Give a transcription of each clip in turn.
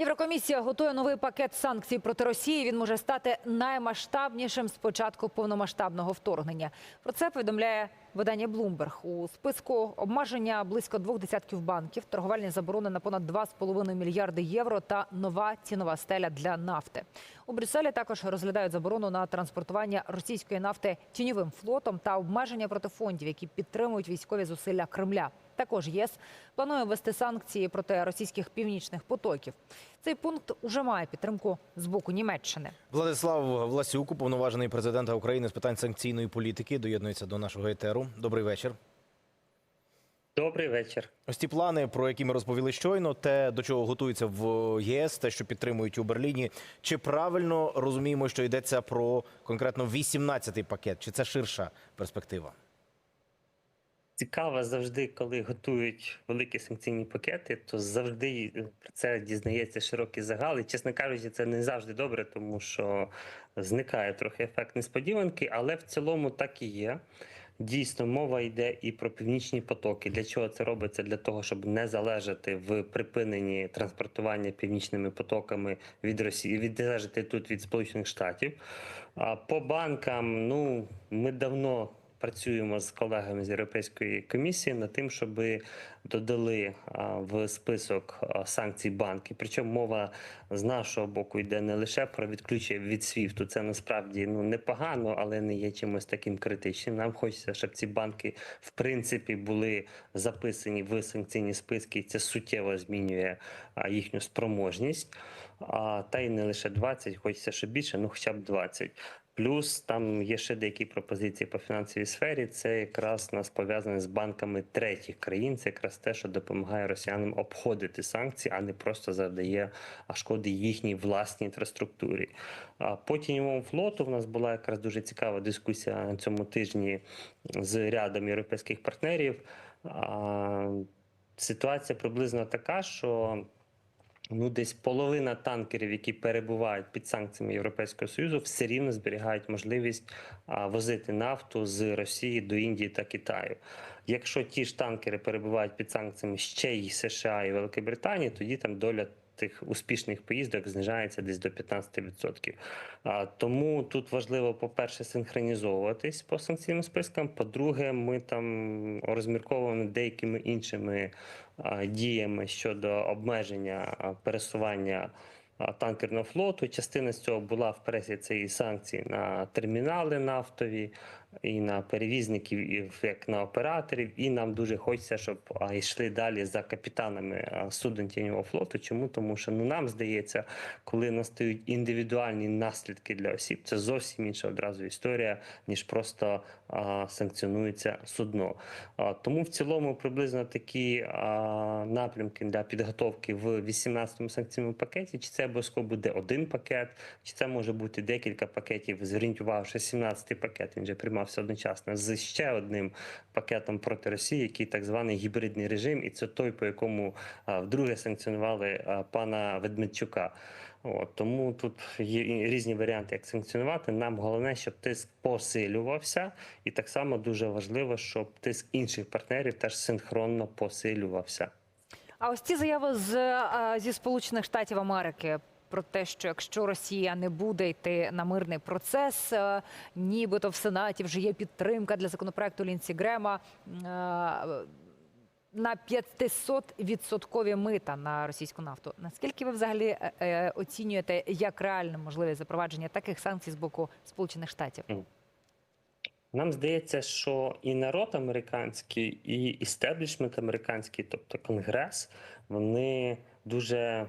Єврокомісія готує новий пакет санкцій проти Росії. Він може стати наймасштабнішим з початку повномасштабного вторгнення. Про це повідомляє видання Bloomberg. У списку обмеження близько двох десятків банків, торговельні заборони на понад 2,5 мільярди євро та нова цінова стеля для нафти. У Брюсселі також розглядають заборону на транспортування російської нафти тіньовим флотом та обмеження проти фондів, які підтримують військові зусилля Кремля. Також ЄС планує ввести санкції проти російських північних потоків. Цей пункт уже має підтримку з боку Німеччини. Владислав Власюк, уповноважений президента України з питань санкційної політики, доєднується до нашого етеру. Добрий вечір. Добрий вечір. Ось ті плани, про які ми розповіли щойно, те до чого готуються в ЄС, те, що підтримують у Берліні. Чи правильно розуміємо, що йдеться про конкретно 18-й пакет? Чи це ширша перспектива? Цікаво завжди, коли готують великі санкційні пакети, то завжди про це дізнається широкий загал. І, чесно кажучи, це не завжди добре, тому що зникає трохи ефект несподіванки, але в цілому так і є. Дійсно, мова йде і про північні потоки. Для чого це робиться? Для того, щоб не залежати в припиненні транспортування північними потоками від Росії, від залежати тут від Сполучених Штатів. А по банкам, ну ми давно працюємо з колегами з Європейської комісії над тим, щоб додали в список санкцій банки. Причому мова з нашого боку йде не лише про відключення від СВІФТу. Це насправді ну непогано, але не є чимось таким критичним. Нам хочеться, щоб ці банки в принципі були записані в санкційні списки. Це суттєво змінює їхню спроможність. А та й не лише 20, хочеться ще більше, ну хоча б 20. Плюс там є ще деякі пропозиції по фінансовій сфері. Це якраз нас пов'язане з банками третіх країн. Це якраз те, що допомагає росіянам обходити санкції, а не просто завдає шкоди їхній власній інфраструктурі. А по флоту в нас була якраз дуже цікава дискусія на цьому тижні з рядом європейських партнерів. Ситуація приблизно така, що ну десь половина танкерів, які перебувають під санкціями Європейського союзу, все рівно зберігають можливість возити нафту з Росії до Індії та Китаю. Якщо ті ж танкери перебувають під санкціями ще й США і Великобританії, тоді там доля. Тих успішних поїздок знижається десь до 15%. А, тому тут важливо, по-перше, синхронізовуватись по санкційним спискам. По-друге, ми там розмірковуємо деякими іншими діями щодо обмеження пересування танкерного флоту. Частина з цього була в пресі це і санкції на термінали нафтові, і на перевізників, як на операторів. І нам дуже хочеться, щоб йшли далі за капітанами суден тіньового флоту. Чому? Тому що ну нам здається, коли настають індивідуальні наслідки для осіб, це зовсім інша одразу історія, ніж просто а, санкціонується судно. А, тому в цілому приблизно такі а, напрямки для підготовки в 18-му санкційному пакеті. Чи це обов'язково буде один пакет, чи це може бути декілька пакетів. Зверніть увагу, що 17-й пакет він вже приймався одночасно з ще одним пакетом проти Росії, який так званий гібридний режим, і це той, по якому вдруге санкціонували пана Ведмедчука. От, тому тут є різні варіанти, як санкціонувати. Нам головне, щоб тиск посилювався, і так само дуже важливо, щоб тиск інших партнерів теж синхронно посилювався. А ось ці заяви з е, зі Сполучених Штатів Америки. Про те, що якщо Росія не буде йти на мирний процес, е, нібито в Сенаті вже є підтримка для законопроекту Лінсі Грема е, на 500-відсоткові мита на російську нафту. Наскільки ви взагалі оцінюєте як реальне можливість запровадження таких санкцій з боку Сполучених Штатів? Нам здається, що і народ американський, і істеблішмент американський, тобто Конгрес, вони дуже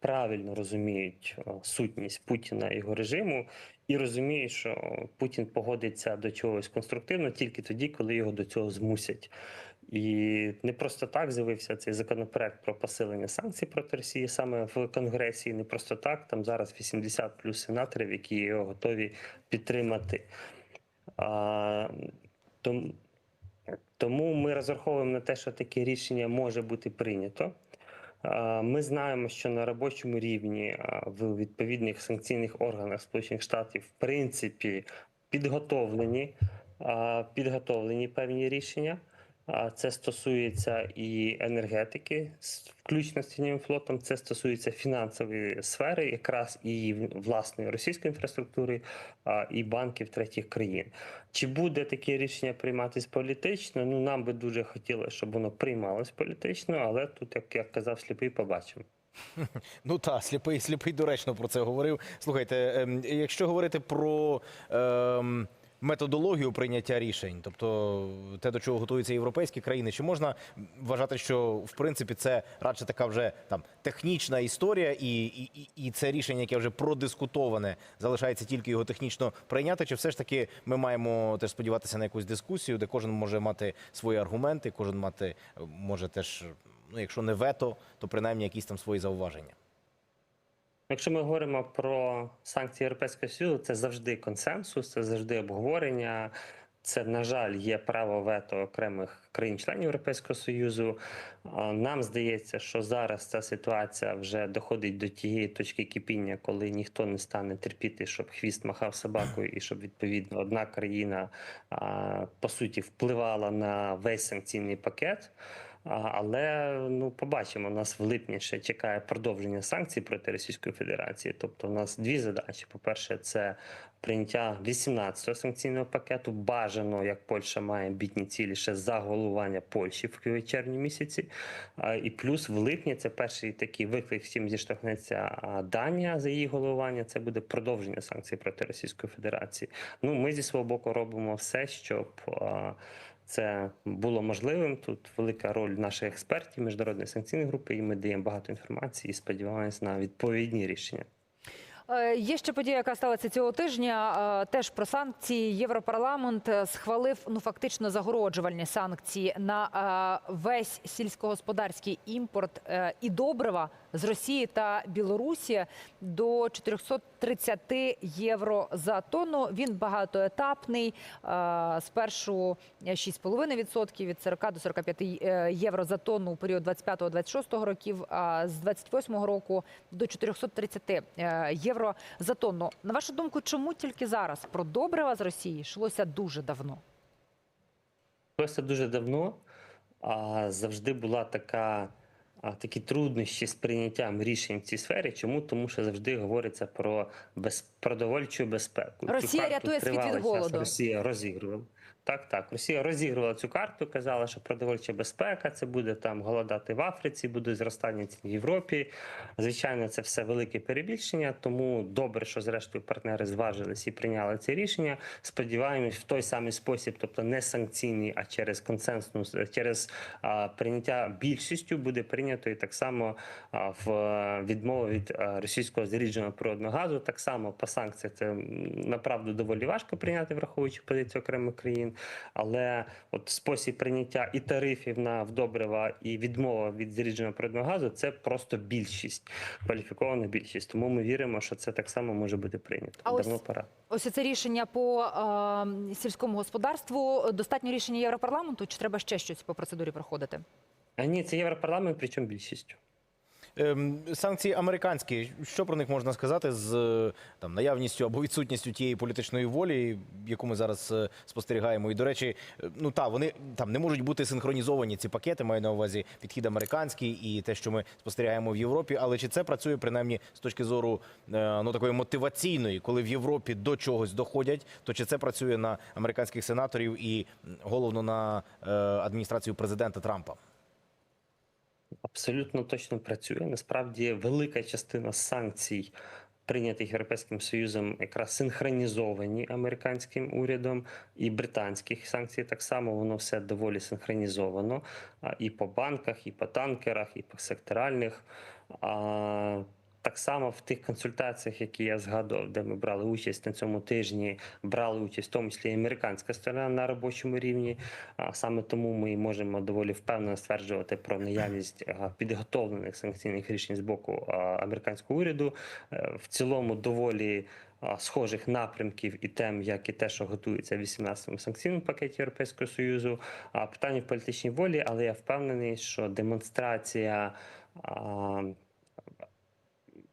правильно розуміють е, сутність Путіна і його режиму, і розуміють, що Путін погодиться до чогось конструктивно тільки тоді, коли його до цього змусять. І не просто так з'явився цей законопроект про посилення санкцій проти Росії саме в Конгресі. І не просто так. Там зараз 80 плюс сенаторів, які його готові підтримати. Тому ми розраховуємо на те, що таке рішення може бути прийнято. Ми знаємо, що на робочому рівні в відповідних санкційних органах Сполучених Штатів в принципі підготовлені, підготовлені певні рішення. А Це стосується і енергетики, включно з тіньовим флотом. Це стосується фінансової сфери, якраз і власної російської інфраструктури, і банків третіх країн. Чи буде таке рішення прийматися політично? Ну нам би дуже хотілося, щоб воно приймалось політично, але тут, як я казав, сліпий побачимо. Ну так, сліпий, сліпий доречно про це говорив. Слухайте, ем, якщо говорити про ем, методологію прийняття рішень, тобто те, до чого готуються європейські країни, чи можна вважати, що в принципі це радше така вже там технічна історія, і, і, і- це рішення, яке вже продискутоване, залишається тільки його технічно прийняти, чи все ж таки ми маємо теж сподіватися на якусь дискусію, де кожен може мати свої аргументи, кожен мати е, може теж, ну якщо не вето, то принаймні якісь там свої зауваження. Якщо ми говоримо про санкції Європейського Союзу, це завжди консенсус, це завжди обговорення. Це, на жаль, є право вето окремих країн-членів Європейського Союзу. Нам здається, що зараз ця ситуація вже доходить до тієї точки кипіння, коли ніхто не стане терпіти, щоб хвіст махав собакою, і щоб відповідно одна країна по суті впливала на весь санкційний пакет. Але ну побачимо, нас в липні ще чекає продовження санкцій проти Російської Федерації. Тобто, у нас дві задачі: по-перше, це прийняття 18-го санкційного пакету. Бажано, як Польща має амбітні цілі ще за головування Польщі в червні місяці. І плюс в липні це перший такий виклик, чим зіштовхнеться Данія за її головування. Це буде продовження санкцій проти Російської Федерації. Ну ми зі свого боку робимо все, щоб. Це було можливим. Тут велика роль наших експертів міжнародної санкційної групи, і ми даємо багато інформації і сподіваємось на відповідні рішення. Е, Є ще подія, яка сталася цього тижня. е, Теж про санкції. Європарламент е, схвалив ну фактично загороджувальні санкції на весь сільськогосподарський імпорт і добрива з Росії та Білорусі до 430 євро за тонну. Він багатоетапний. Е, Спершу 6,5% від 40 до 45 е, євро за тонну у період 25-26 років, а з 28 року до 430 е, євро за тонну. На вашу думку, чому тільки зараз про добрива з Росії йшлося дуже давно? Просто дуже давно а, завжди була така. Такі труднощі з прийняттям рішень в цій сфері. Чому? Тому що завжди говориться про без... продовольчу безпеку. Росія рятує світ від голоду. Росія розігрувала. Так, так. Росія розігрувала цю карту, казала, що продовольча безпека це буде там голодати в Африці, буде зростання цін в Європі. Звичайно, це все велике перебільшення. Тому добре, що зрештою партнери зважились і прийняли це рішення. Сподіваємось, в той самий спосіб, тобто не санкційний, а через консенсус, через а, прийняття більшістю буде прийнято і так само а, в е, відмову від е, російського зарідженого природного газу. Так само по санкціях це направду доволі важко прийняти, враховуючи позицію окремих країн. Але от спосіб прийняття і тарифів на вдобрива, і відмова від зарідженого природного газу це просто більшість, кваліфікована більшість. Тому ми віримо, що це так само може бути прийнято. А ось пора. Ось це рішення по е, сільському господарству. Достатньо рішення Європарламенту, чи треба ще щось по процедурі проходити? А ні, це європарламент, причому більшістю. Ем, Санкції американські, що про них можна сказати з е, там наявністю або відсутністю тієї політичної волі, яку ми зараз е, спостерігаємо. І до речі, е, ну та вони там не можуть бути синхронізовані ці пакети. Маю на увазі підхід американський і те, що ми спостерігаємо в Європі. Але чи це працює принаймні з точки зору ну такої мотиваційної, коли в Європі до чогось доходять, то чи це працює на американських сенаторів і головно на адміністрацію президента Трампа? Абсолютно точно працює. Насправді велика частина санкцій, прийнятих Європейським Союзом, якраз синхронізовані американським урядом і британських санкцій. Так само воно все доволі синхронізовано і по банках, і по танкерах, і по секторальних. Так само в тих консультаціях, які я згадував, де ми брали участь на цьому тижні, брали участь в тому числі і американська сторона на робочому рівні. Саме тому ми можемо доволі впевнено стверджувати про наявність підготовлених санкційних рішень з боку американського уряду. Е, В цілому доволі. Схожих напрямків і тем, як і те, що готується в 18-му санкційному пакеті Європейського союзу, а питання в політичній волі, але я впевнений, що демонстрація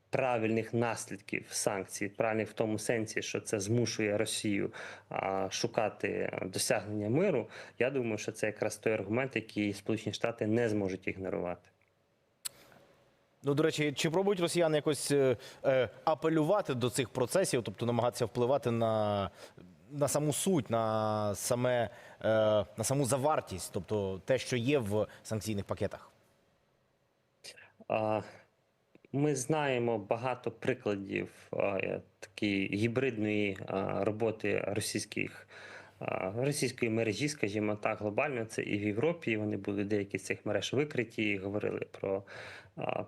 правильних наслідків санкцій, правильних в тому сенсі, що це змушує Росію а, шукати досягнення миру. Я думаю, що це якраз той аргумент, який Сполучені Штати не зможуть ігнорувати. Ну, до речі, чи пробують росіяни якось е, е, апелювати до цих процесів, тобто намагатися впливати на, на саму суть, на саме е, на саму завартість, тобто те, що є в санкційних пакетах? А, Ми знаємо багато прикладів такої гібридної роботи російських. Російської мережі, скажімо так, глобально це і в Європі. Вони були деякі з цих мереж викриті, і говорили про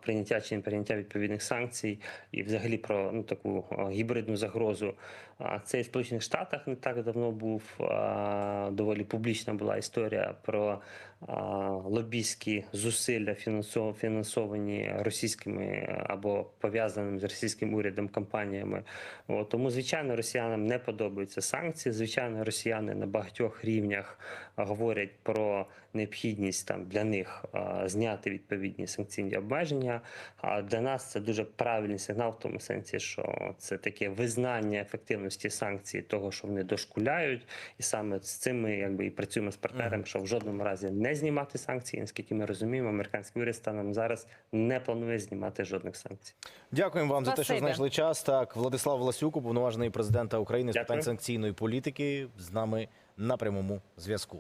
прийняття чи не прийняття відповідних санкцій, і взагалі про ну таку гібридну загрозу. Це і в Сполучених Штатах не так давно був доволі публічна була історія про лобійські зусилля фінансо- фінансовані російськими або пов'язаними з російським урядом компаніями. От, тому, звичайно, росіянам не подобаються санкції. Звичайно, росіяни на багатьох рівнях говорять про необхідність там для них зняти відповідні санкційні обмеження. А для нас це дуже правильний сигнал в тому сенсі, що це таке визнання ефективності санкцій, того, що вони дошкуляють, і саме з цим ми якби і працюємо з партнером, що в жодному разі не знімати санкції. Наскільки ми розуміємо, американський уряд станом зараз не планує знімати жодних санкцій. Дякуємо вам за те, що знайшли час. Так, Владислав Власюк, уповноважений президента України з Дякую. питань санкційної політики, з нами на прямому зв'язку.